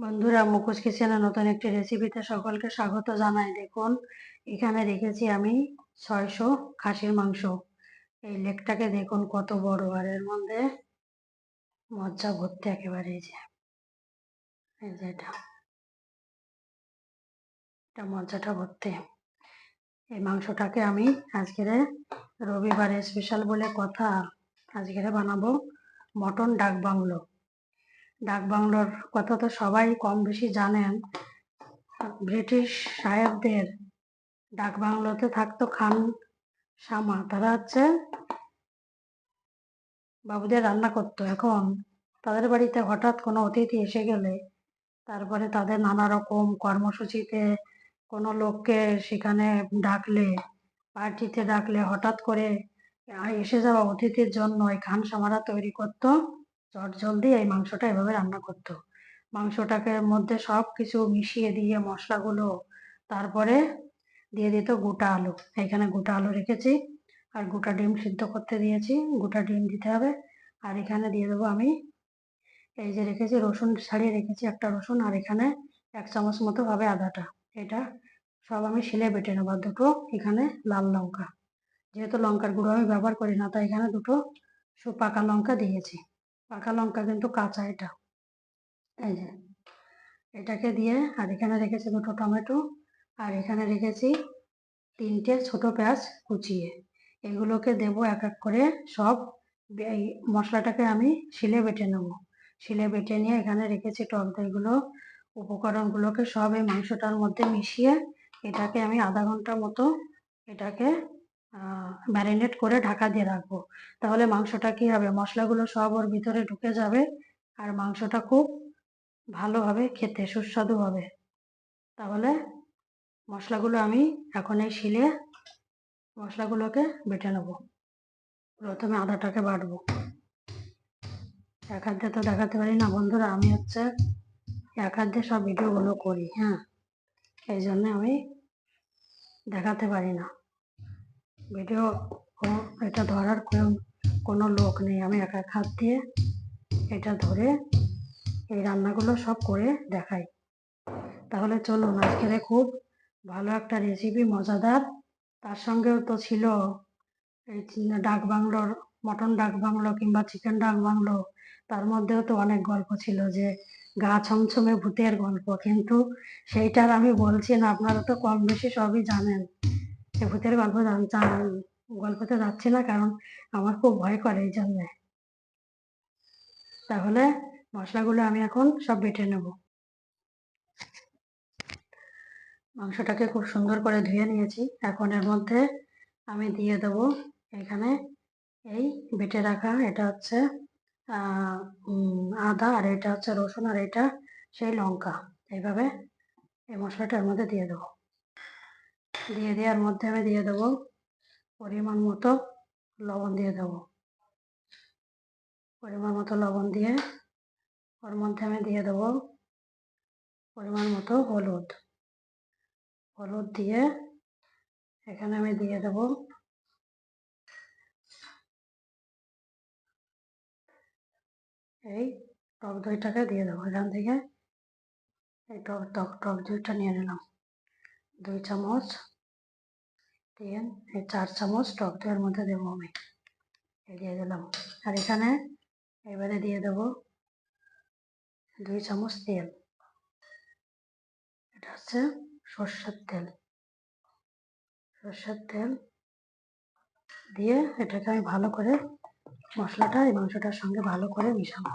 বন্ধুরা মুখোশ কিচেনে নতুন একটি রেসিপিতে সকলকে স্বাগত জানাই। দেখুন, এখানে রেখেছি আমি ছয়শো খাসির মাংস। এই লেগটাকে দেখুন কত বড়, আর এর মধ্যে মজ্জা ভর্তি একেবারে যে। যে এটা। এটা মজ্জাটা ভর্তি। এই মাংসটাকে আমি আজকের রবিবারে স্পেশাল বলে কথা আজকের বানাবো মটন ডাক বাংলো ডাক বাংলোর কথা তো সবাই কম বেশি জানেন। ব্রিটিশ সাহেবদের ডাক বাংলোতে থাকতো খান শামা। তারা হচ্ছে বাবুদের রান্না করতো। এখন তাদের বাড়িতে হঠাৎ কোনো অতিথি এসে গেলে তারপরে তাদের নানা রকম কর্মসূচিতে কোনো লোককে সেখানে ডাকলে, পার্টিতে ডাকলে হঠাৎ করে এসে যাওয়া অতিথির জন্য এই খান সামারা তৈরি করতো। চট জলদি এই মাংসটা এভাবে রান্না করতো মাংসটাকে মধ্যে সব কিছু মিশিয়ে দিয়ে মশলাগুলো তারপরে দিয়ে দিত গোটা আলু। এখানে গোটা আলু রেখেছি আর গোটা ডিম সিদ্ধ করতে দিয়েছি। গোটা ডিম দিতে হবে আর এখানে দিয়ে দেবো আমি এই যে রেখেছি রসুন ছাড়িয়ে রেখেছি একটা রসুন আর এখানে এক চামচ মতো হবে আদাটা। এটা সব আমি শিলে বেটে নেব। দুটো এখানে লাল লঙ্কা। যেহেতু লঙ্কার গুঁড়ো আমি ব্যবহার করি না, তাই এখানে দুটো পাকা লঙ্কা দিয়েছি। পাকা লঙ্কা কিন্তু কাঁচা এটা। এই যে, এটাকে দিয়ে, আর এখানে রেখেছি দুটো টমেটো, আর এখানে রেখেছি তিনটে ছোট পেঁয়াজ কুচিয়ে। এগুলোকে দেব এক এক করে সব। এই মশলাটাকে আমি শিলে বেটে নেব। শিলে বেটে নিয়ে এখানে রেখেছি টক দইগুলো, উপকরণগুলোকে সব এই মাংসটার মধ্যে মিশিয়ে এটাকে আমি আধা ঘণ্টার মতো এটাকে ম্যারিনেট করে ঢাকা দিয়ে রাখব। তাহলে মাংসটা কি হবে? মশলাগুলো সব ওর ভিতরে ঢুকে যাবে আর মাংসটা খুব ভালো হবে খেতে সুস্বাদু হবে। তাহলে মশলাগুলো আমি এখন এই শিলে মশলাগুলোকে বেটে নেব। প্রথমে আদাটাকে বাটবো। এক হাত তো দেখাতে পারি না বন্ধুরা, আমি হচ্ছে এক হাত দিয়ে সব ভিডিওগুলো করি হ্যাঁ? এই জন্য আমি দেখাতে পারি না। ভিডিও এটা ধরার কোনো কোনো লোক নেই। আমি এক হাত দিয়ে এটা ধরে এই রান্নাগুলো সব করে দেখাই। তাহলে চলুন, আজকের খুব ভালো একটা রেসিপি মজাদার। তার সঙ্গেও তো ছিল এই ডাক বাংলোর, মটন ডাক বাংলো কিংবা চিকেন ডাক বাংলো। তার মধ্যেও তো অনেক গল্প ছিল যে, গা ছমছমে ভূতের গল্প। কিন্তু সেইটার আমি বলছি না, আপনারা তো কম বেশি সবই জানেন। সে ভূতের গল্প গল্পতে যাচ্ছি না কারণ আমার খুব ভয় করে এই জন্যে। তাহলে মশলাগুলো আমি এখন সব বেটে নেব। মাংসটাকে খুব সুন্দর করে ধুয়ে নিয়েছি। এখন এর মধ্যে আমি দিয়ে দেব এখানে এই বেটে রাখা, এটা হচ্ছে আদা আর এটা হচ্ছে রসুন আর এটা সেই লঙ্কা। এইভাবে এই মশলাটার মধ্যে দিয়ে দেবো। দিয়ে দেওয়ার মধ্যে আমি দিয়ে দেবো পরিমাণ মতো লবণ দিয়ে দেবো। পরিমাণ মতো লবণ দিয়ে ওর মধ্যে আমি দিয়ে দেবো পরিমাণ মতো হলুদ। হলুদ দিয়ে এখানে আমি দিয়ে দেব এই টক দইটাকে দিয়ে দেবো। এখান থেকে এই টক টক টক দইটা নিয়ে নিলাম। দুই চামচ দিয়ে এই চার চামচ টক দইয়ের মধ্যে দেবো আমি। দিয়ে দিলাম। আর এখানে এবারে দিয়ে দেব দুই চামচ তেল। এটা হচ্ছে সর্ষের তেল। সর্ষের তেল দিয়ে এটাকে আমি ভালো করে মশলাটা এই মাংসটার সঙ্গে ভালো করে মিশাবো।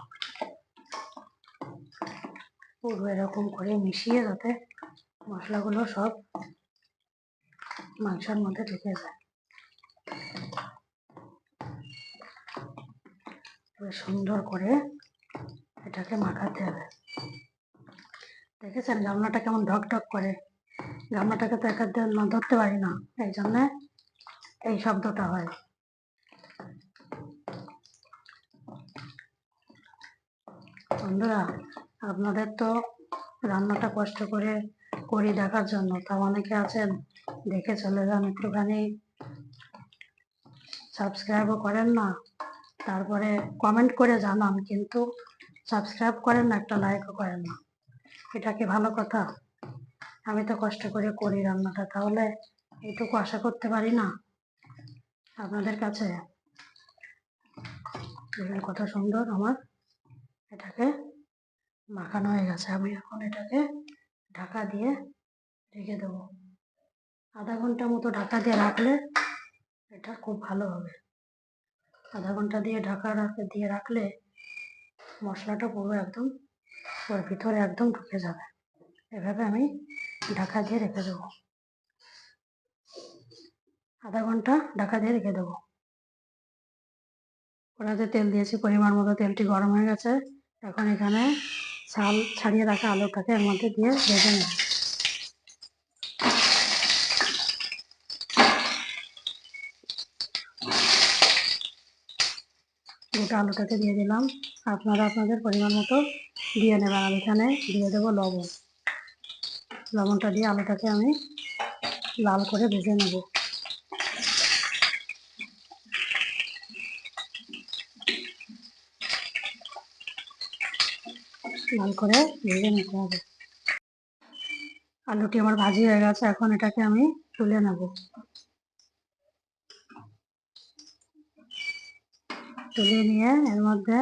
পুরো এরকম করে মিশিয়ে যাতে মশলাগুলো সব মাংসের মধ্যে ঢুকে যায়। সুন্দর করে এটাকে মাখাতে হবে। দেখেছেন গামলাটা কেমন ঢক ঢক করে? গামলাটাকে তো একা ধরতে পারি না, এই জন্যে এই শব্দটা হয়। বন্ধুরা, আপনাদের তো রান্নাটা কষ্ট করে করি দেখার জন্য। তা অনেকে আছেন, দেখে চলে যান একটুখানি। সাবস্ক্রাইবও করেন না, তারপরে কমেন্ট করে জানান, কিন্তু সাবস্ক্রাইব করেন না, একটা লাইকও করেন না। এটা কি ভালো কথা? আমি তো কষ্ট করে করি রান্নাটা, তাহলে এইটুকু আশা করতে পারি না আপনাদের কাছে? কত সুন্দর আমার এটাকে মাখানো হয়ে গেছে। আমি এখন এটাকে ঢাকা দিয়ে রেখে দেবো। আধা ঘণ্টা মতো ঢাকা দিয়ে রাখলে এটা খুব ভালো হবে। আধা ঘণ্টা দিয়ে ঢাকা দিয়ে রাখলে মশলাটা পুরো একদম ওর ভিতরে একদম ঢুকে যাবে। এভাবে আমি ঢাকা দিয়ে রেখে দেবো। আধা ঘণ্টা ঢাকা দিয়ে রেখে দেবো। কড়াতে তেল দিয়েছি, পরিমাণ মতো তেলটি গরম হয়ে গেছে। এখন এখানে ছাল ছাড়িয়ে রাখা আলুটাকে এর মধ্যে দিয়ে ভেজে নেব। গোটা আলুটাকে দিয়ে দিলাম। আপনারা আপনাদের পরিমাণ মতো দিয়ে নেবেন। আর এখানে দিয়ে দেবো লবণ। লবণটা দিয়ে আলুটাকে আমি লাল করে ভেজে নেব। লাল করে ভেজে নিতে হবে। আলুটি আমার ভাজি হয়ে গেছে, এখন এটাকে আমি তুলে নেব। তুলে নিয়ে এর মধ্যে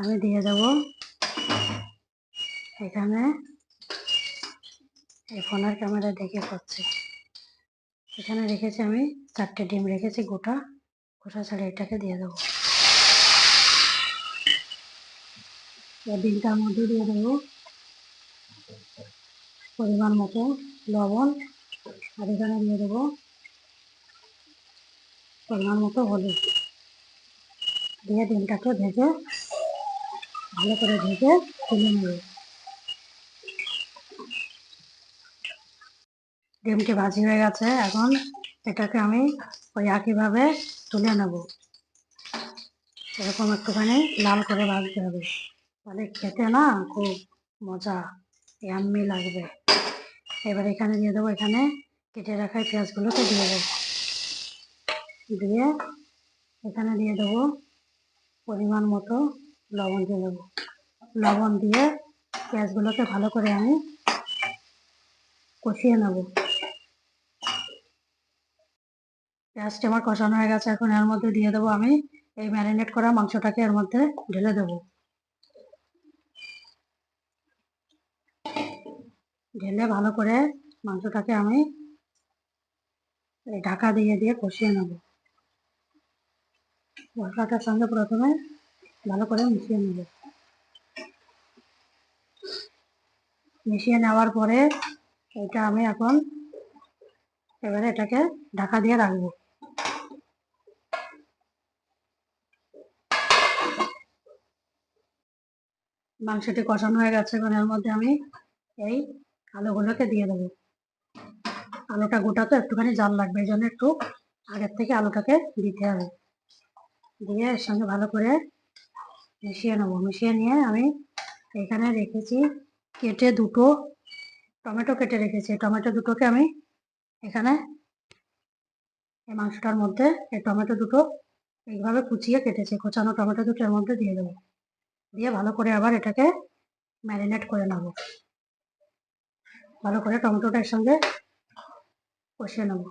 আমি দিয়ে দেব এখানে এই ফোনের ক্যামেরা দেখে করছি। এখানে রেখেছি আমি চারটে ডিম, রেখেছি গোটা। গোটা ছাড়া এটাকে দিয়ে দেবো এই ডিমটার মধ্যে দিয়ে দেবো পরিমাণ মতো লবণ আর এখানে দিয়ে দেবো পরিমাণ মতো হলুদ। দিয়ে ডিমটাকে ভেজে ভালো করে ভেজে তুলে নেব। ডিমটি ভাজি হয়ে গেছে, এখন এটাকে আমি ওই একইভাবে তুলে নেব। এরকম একটুখানি লাল করে ভাজতে হবে। তাহলে খেতে না খুব মজা ইয়াম্মি লাগবে। এবার এখানে দিয়ে দেবো, এখানে কেটে রাখা পেঁয়াজগুলোকে দিয়ে দেবো। দিয়ে এখানে দিয়ে দেবো পরিমাণ মতো লবণ দিয়ে দেবো। লবণ দিয়ে পেঁয়াজগুলোকে ভালো করে আমি কষিয়ে নেব। পেঁয়াজটা আমার কষানো হয়ে গেছে, এখন এর মধ্যে দিয়ে দেবো আমি এই ম্যারিনেট করা মাংসটাকে এর মধ্যে ঢেলে দেবো। ঢেলে ভালো করে মাংসটাকে আমি ঢাকা দিয়ে দিয়ে কষিয়ে নেব। মশলাটার সঙ্গে প্রথমে ভালো করে মিশিয়ে নেব। মিশিয়ে নেওয়ার পরে এটা আমি এখন এবারে এটাকে ঢাকা দিয়ে রাখব। মাংসটি কষানো হয়ে গেছে এখন এর মধ্যে আমি এই আলুগুলোকে দিয়ে দেবো। আলুটা গোটা তো একটুখানি জাল লাগবে, এই জন্য একটু আগের থেকে আলুটাকে দিতে হবে। দিয়ে এর সঙ্গে ভালো করে মিশিয়ে নেব। মিশিয়ে নিয়ে আমি এখানে রেখেছি কেটে দুটো টমেটো কেটে রেখেছি। টমেটো দুটোকে আমি এখানে এই মাংসটার মধ্যে, এই টমেটো দুটো এইভাবে কুচিয়ে কেটেছি। কোচানো টমেটো দুটো এর মধ্যে দিয়ে দেবো। দিয়ে ভালো করে আবার এটাকে ম্যারিনেট করে নেব। ভালো করে টমেটোটার সঙ্গে কষিয়ে নেব।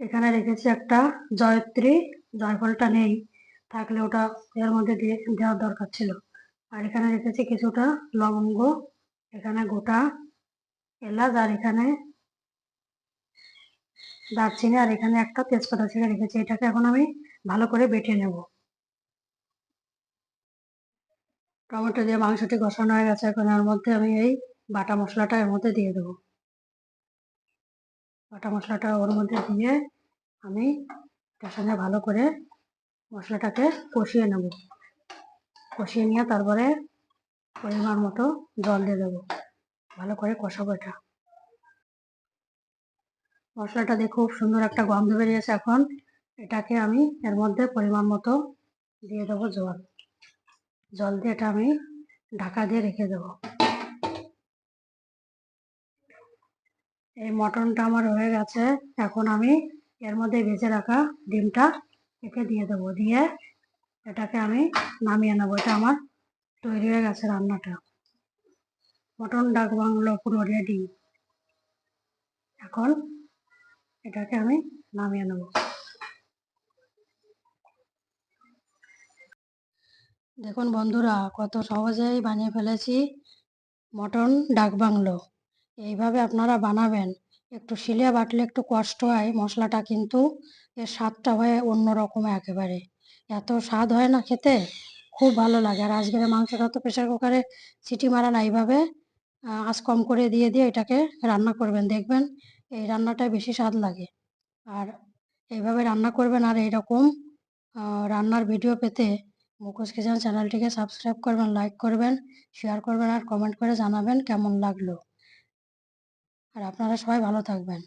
এখানে রেখেছি একটা জয়ত্রী, জয়ফলটা নেই, থাকলে ওটা এর মধ্যে দিয়ে দেওয়ার দরকার ছিল। আর এখানে রেখেছি কিছুটা লবঙ্গ, এখানে গোটা, এলাচ, আর এখানে দারচিনি আর এখানে একটা তেজপাতা ছেড়ে রেখেছি, এটাকে এখন আমি ভালো করে বেটে নেব। টমেটো দিয়ে মাংসটি কষানো হয়ে গেছে, এখন এর মধ্যে আমি এই বাটা মশলাটা এর মধ্যে দিয়ে দেবো। বাটা মশলাটা ওর মধ্যে দিয়ে আমি তার সঙ্গে ভালো করে মশলাটাকে কষিয়ে নেব। কষিয়ে নিয়ে তারপরে পরিমাণ মতো জল দিয়ে দেবো। ভালো করে কষাবো এটা। মশলাটা দিয়ে খুব সুন্দর একটা গন্ধ বেরিয়েছে এখন। এটাকে আমি এর মধ্যে পরিমাণ মতো দিয়ে দেবো জল। জল দিয়ে এটা আমি ঢাকা দিয়ে রেখে দেবো। এই মটনটা আমার হয়ে গেছে। এখন আমি এর মধ্যে ভেজে রাখা ডিমটা একে দিয়ে দেবো। দিয়ে এটাকে আমি নামিয়ে নেব। এটা আমার তৈরি হয়ে গেছে রান্নাটা। মটন ডাক বাংলো পুরো রেডি এখন এটাকে আমি নামিয়ে নেব। দেখুন বন্ধুরা, কত সহজেই বানিয়ে ফেলেছি মটন ডাক বাংলো। এইভাবে আপনারা বানাবেন। একটু শিলে বাটলে একটু কষ্ট হয়, মশলাটা কিন্তু এর স্বাদটা হয় অন্যরকম একেবারে। এত স্বাদ হয় না খেতে, খুব ভালো লাগে। আর আজকের মাংসটা তো প্রেশার কুকারে সিটি মারা না, এইভাবে আঁচ কম করে দিয়ে দিয়ে এটাকে রান্না করবেন। দেখবেন এই রান্নাটাই বেশি স্বাদ লাগে। আর এইভাবে রান্না করবেন আর এইরকম রান্নার ভিডিও পেতে মুখোশ কিচেন চ্যানেলটিকে সাবস্ক্রাইব করবেন, লাইক করবেন, শেয়ার করবেন আর কমেন্ট করে জানাবেন কেমন লাগল। আর আপনারা সবাই ভালো থাকবেন।